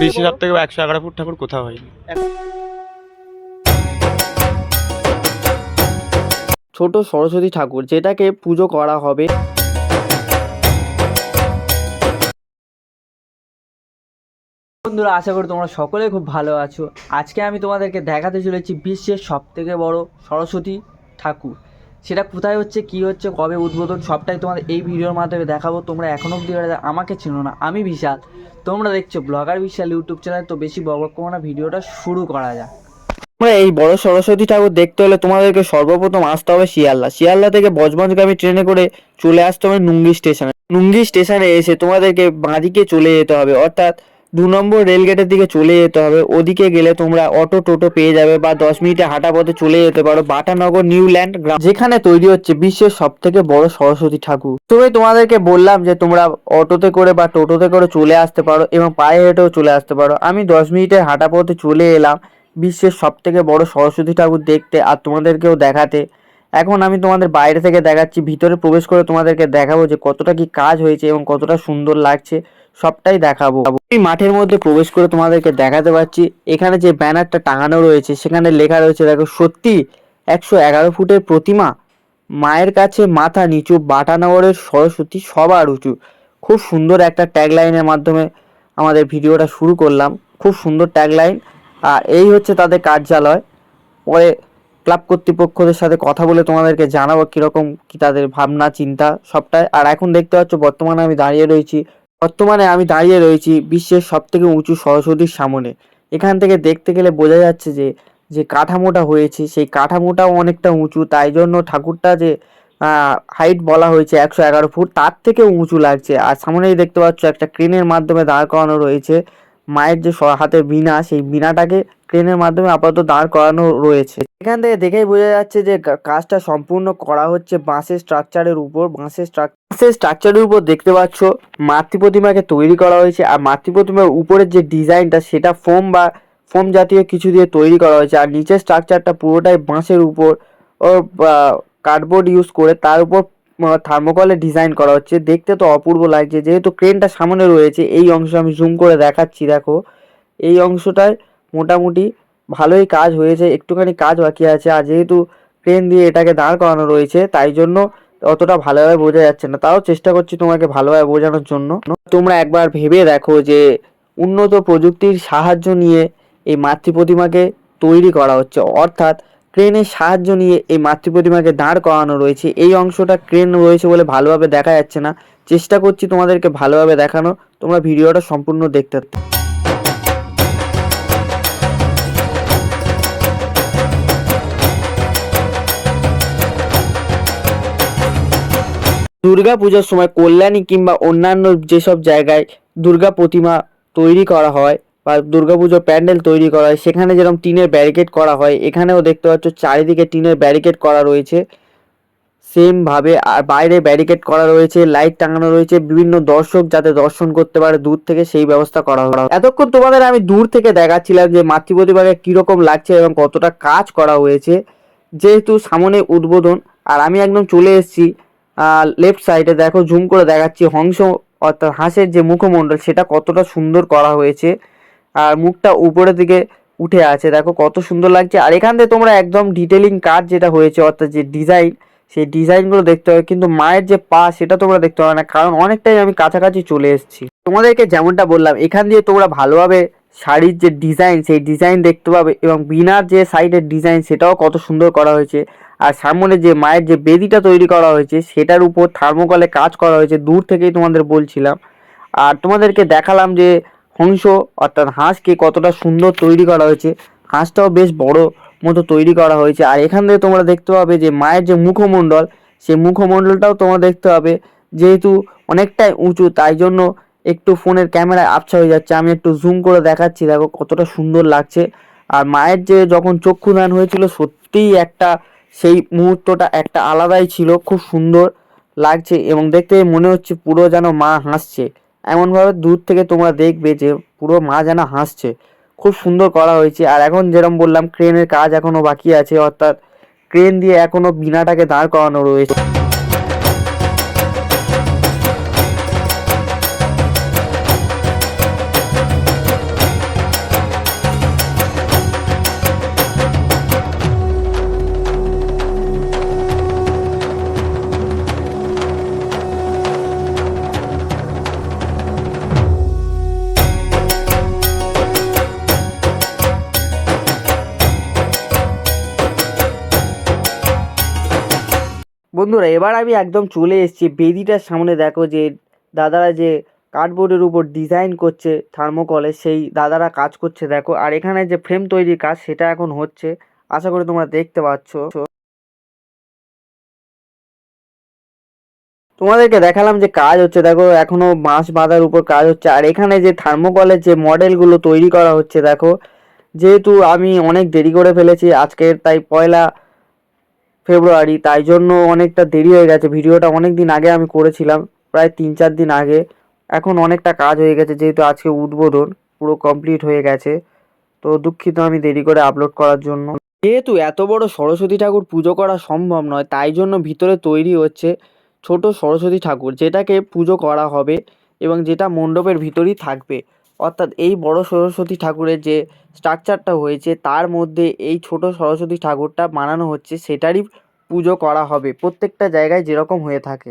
বিশ্বের সব থেকে একশো এগারো ফুট ঠাকুর কোথাও হয়নি। ছোট সরস্বতী ঠাকুর যেটাকে পুজো করা হবে। বন্ধুরা আশা করি তোমরা সকলে খুব ভালো আছো। আজকে আমি তোমাদেরকে দেখাতে চলেছি বিশ্বের সব থেকে বড় সরস্বতী ঠাকুর। সেটা কোথায় হচ্ছে, কি হচ্ছে, কবে উদ্বোধন সবটাই তোমাদের এই ভিডিওর মাধ্যমে দেখাবো। তোমরা এখনও অব্দি আমাকে চিনো না, আমি বিশাল। তোমরা দেখছ ব্লগার বিশাল ইউটিউব চ্যানেল, তো বেশি বড় না ভিডিওটা শুরু করা যাক। তোমরা এই বড় সরস্বতী ঠাকুর দেখতে হলে তোমাদেরকে সর্বপ্রথম আসতে হবে শিয়ালদা। শিয়ালদা থেকে বজবঞ্জগামী ট্রেনে করে চলে আসতে হবে নুঙ্গি স্টেশনে। নুঙ্গি স্টেশনে এসে তোমাদেরকে বাঁদিকে চলে যেতে হবে, অর্থাৎ দু নম্বর রেলগেটের দিকে চলে যেতে হবে। ওদিকে গেলে তোমরা অটো, টোটো পেয়ে যাবে বা দশ মিনিটে হাঁটা পথে চলে যেতে পারো। বাটানগর, নিউল্যান্ড গ্রাম, যেখানে তৈরি হচ্ছে বিশ্বের সব থেকে বড় সরস্বতী ঠাকুর। তবে তোমাদেরকে বললাম যে তোমরা অটোতে করে বা টোটোতে করে চলে আসতে পারো এবং পায়ে হেঁটেও চলে আসতে পারো। আমি দশ মিনিটের হাঁটা পথে চলে এলাম বিশ্বের সব থেকে বড় সরস্বতী ঠাকুর দেখতে আর তোমাদেরকেও দেখাতে। এখন আমি তোমাদের বাইরে থেকে দেখাচ্ছি, ভিতরে প্রবেশ করে তোমাদেরকে দেখাবো যে কতটা কি কাজ হয়েছে এবং কতটা সুন্দর লাগছে। সবটাই দেখাবো। এই মাঠের মধ্যে প্রবেশ করে তোমাদেরকে দেখাতে পাচ্ছি। এখানে যে ব্যানারটা টাঙানো রয়েছে, সেখানে লেখা রয়েছে, দেখো, সত্যি একশো এগারো ফুটের প্রতিমা। মায়ের কাছে মাথা নিচু, বাটানগরের সরস্বতী সবার উঁচু। খুব সুন্দর একটা ট্যাগলাইনের মাধ্যমে আমাদের ভিডিওটা শুরু করলাম। খুব সুন্দর ট্যাগলাইন আর এই হচ্ছে তাদের কার্যালয়। পরে ক্লাব কর্তৃপক্ষদের সাথে কথা বলে তোমাদেরকে জানাব কীরকম কী তাদের ভাবনা, চিন্তা সবটাই। আর এখন দেখতে পাচ্ছ, বর্তমানে আমি দাঁড়িয়ে রয়েছি বর্তমানে আমি দাঁড়িয়ে রয়েছি বিশ্বের সব থেকে উঁচু সরস্বতীর সামনে। এখান থেকে দেখতে গেলে বোঝা যাচ্ছে যে যে কাঠামোটা হয়েছে, সেই কাঠামোটাও অনেকটা উঁচু। তাই জন্য ঠাকুরটা যে হাইট বলা হয়েছে একশো এগারো ফুট, তার থেকেও উঁচু লাগছে। আর সামনেই দেখতে পাচ্ছ একটা ক্রেনের মাধ্যমে দাঁড় করানো রয়েছে। মায়ের যে হাতে বিনা সেই বিনাটাকে ক্রেনের মাধ্যমে আপাতত দাঁড় করানো রয়েছে। এখান থেকে দেখেই বোঝা যাচ্ছে যে কাজটা সম্পূর্ণ করা হচ্ছে বাঁশের স্ট্রাকচারের উপর। বাঁশের স্ট্রাক- বাঁশের স্ট্রাকচারের উপর দেখতে পাচ্ছ, মাতৃ প্রতিমাকে তৈরি করা হয়েছে। আর মাতৃ প্রতিমার উপরের যে ডিজাইনটা, সেটা ফোম বা ফোম জাতীয় কিছু দিয়ে তৈরি করা হয়েছে। আর নিচের স্ট্রাকচারটা পুরোটাই বাঁশের উপর, ও কার্ডবোর্ড ইউজ করে তার উপর থার্মোকলে ডিজাইন করা হচ্ছে। দেখতে তো অপূর্ব লাগছে। যেহেতু ক্রেনটা সামনে রয়েছে, এই অংশ আমি জুম করে দেখাচ্ছি, দেখো। এই অংশটায় মোটামুটি ভালোই কাজ হয়েছে, একটুখানি কাজ বাকি আছে আর যেহেতু ক্রেন দিয়ে এটাকে দাঁড় করানো রয়েছে, তাই জন্য অতটা ভালোভাবে বোঝা যাচ্ছে না। তাও চেষ্টা করছি তোমাকে ভালোভাবে বোঝানোর জন্য। তোমরা একবার ভেবে দেখো যে উন্নত প্রযুক্তির সাহায্য নিয়ে এই মাতৃ প্রতিমাকে তৈরি করা হচ্ছে। অর্থাৎ ক্রেনের সাহায্য নিয়ে এই মাতৃ প্রতিমাকে দাঁড় করানো রয়েছে। এই অংশটা ক্রেন রয়েছে বলে ভালোভাবে দেখা যাচ্ছে না। চেষ্টা করছি তোমাদেরকে ভালোভাবে দেখানো তোমরা ভিডিওটা সম্পূর্ণ দেখতে থাকো। দুর্গা পূজার সময় কল্যাণী কিংবা অন্যান্য যেসব জায়গায় দুর্গা প্রতিমা তৈরি করা হয় বা দুর্গাপুজোর প্যান্ডেল তৈরি করা হয়, সেখানে যেরকম টিনের ব্যারিকেড করা হয়, এখানেও দেখতে পাচ্ছ চারিদিকে টিনের ব্যারিকেড করা রয়েছে সেমভাবে আর বাইরে ব্যারিকেড করা রয়েছে, লাইট টাঙানো রয়েছে, বিভিন্ন দর্শক যাতে দর্শন করতে পারে দূর থেকে সেই ব্যবস্থা করা হয় এতক্ষণ তোমাদের আমি দূর থেকে দেখাচ্ছিলাম যে মাতৃ প্রতিমাকে কীরকম লাগছে এবং কতটা কাজ করা হয়েছে যেহেতু সামনে উদ্বোধন, আর আমি একদম চলে এসেছি লেফট সাইডে দেখো জুম করে দেখাচ্ছি, হংস অর্থাৎ হাঁসের যে মুখমণ্ডল, সেটা কতটা সুন্দর করা হয়েছে। আর মুখটা উপরের দিকে উঠে আছে, দেখো কত সুন্দর লাগছে। আর এখান থেকে তোমরা একদম ডিটেলিং কাজ যেটা হয়েছে, অর্থাৎ যে ডিজাইন সেই ডিজাইনগুলো দেখতে হবে। কিন্তু মায়ের যে পা, সেটা তোমরা দেখতে পাবে না, কারণ অনেকটাই আমি কাছাকাছি চলে এসেছি। তোমাদেরকে যেমনটা বললাম, এখান দিয়ে তোমরা ভালোভাবে শাড়ির যে ডিজাইন সেই ডিজাইন দেখতে পাবে এবং বিনার যে সাইডের ডিজাইন সেটাও কত সুন্দর করা হয়েছে। আর সামনে যে মায়ের যে বেদিটা তৈরি করা হয়েছে, সেটার উপর থার্মোকলে কাজ করা হয়েছে, দূর থেকেই তোমাদের বলছিলাম। আর তোমাদেরকে দেখালাম যে হংস, অর্থাৎ হাঁসকে কতটা সুন্দর তৈরি করা হয়েছে। হাঁসটাও বেশ বড় মতো তৈরি করা হয়েছে। আর এখান থেকে তোমরা দেখতে পাবে যে মায়ের যে মুখমণ্ডল, সেই মুখমণ্ডলটাও তোমরা দেখতে পাবে। যেহেতু অনেকটাই উঁচু, তাই জন্য একটু ফোনের ক্যামেরায় আবছা হয়ে যাচ্ছে। আমি একটু জুম করে দেখাচ্ছি, দেখো কতটা সুন্দর লাগছে। আর মায়ের যে যখন চক্ষুদান হয়েছিল, সত্যিই একটা সেই মুহূর্তটা একটা আলাদাই ছিল, খুব সুন্দর লাগছে এবং দেখতে মনে হচ্ছে পুরো যেন মা হাসছে। এমনভাবে দূর থেকে তোমরা দেখবে যে পুরো মা যেন হাসছে। খুব সুন্দর করা হয়েছে আর এখন যেরকম বললাম ক্রেনের কাজ এখনও বাকি আছে, অর্থাৎ ক্রেন দিয়ে এখনও বিনাটাকে দাঁড় করানো রয়েছে। বন্ধুরা, এবার আমি একদম চলে এসেছি। বেদিটার সামনে দেখো যে, দাদারা যে কার্ডবোর্ডের উপর ডিজাইন করছে থার্মোকলে সেই দাদারা কাজ করছে দেখো। আর এখানে যে ফ্রেম তৈরির কাজ, সেটা এখন হচ্ছে। আশা করি তোমরা দেখতে পাচ্ছ। তোমাদেরকে দেখালাম যে কাজ হচ্ছে, দেখো এখনও বাঁশ বাঁধার উপর কাজ হচ্ছে। আর এখানে যে থার্মোকলের যে মডেলগুলো তৈরি করা হচ্ছে, দেখো। যেহেতু আমি অনেক দেরি করে ফেলেছি, আজকের তাই পয়লা ফেব্রুয়ারি, তাই জন্য অনেকটা দেরি হয়ে গেছে। ভিডিওটা অনেক দিন আগে আমি করেছিলাম, প্রায় তিন চার দিন আগে। এখন অনেকটা কাজ হয়ে গেছে, যেহেতু আজকে উদ্বোধন, পুরো কমপ্লিট হয়ে গেছে। তো দুঃখিত আমি দেরি করে আপলোড করার জন্য। যেহেতু এত বড় সরস্বতী ঠাকুর পুজো করা সম্ভব নয়, তাই জন্য ভিতরে তৈরি হচ্ছে ছোট সরস্বতী ঠাকুর, যেটাকে পুজো করা হবে এবং যেটা মণ্ডপের ভিতরেই থাকবে। অর্থাৎ এই বড় সরস্বতী ঠাকুরের যে স্ট্রাকচারটা হয়েছে, তার মধ্যে এই ছোট সরস্বতী ঠাকুরটা বানানো হচ্ছে, সেটারই পুজো করা হবে। প্রত্যেকটা জায়গায় যেরকম হয়ে থাকে।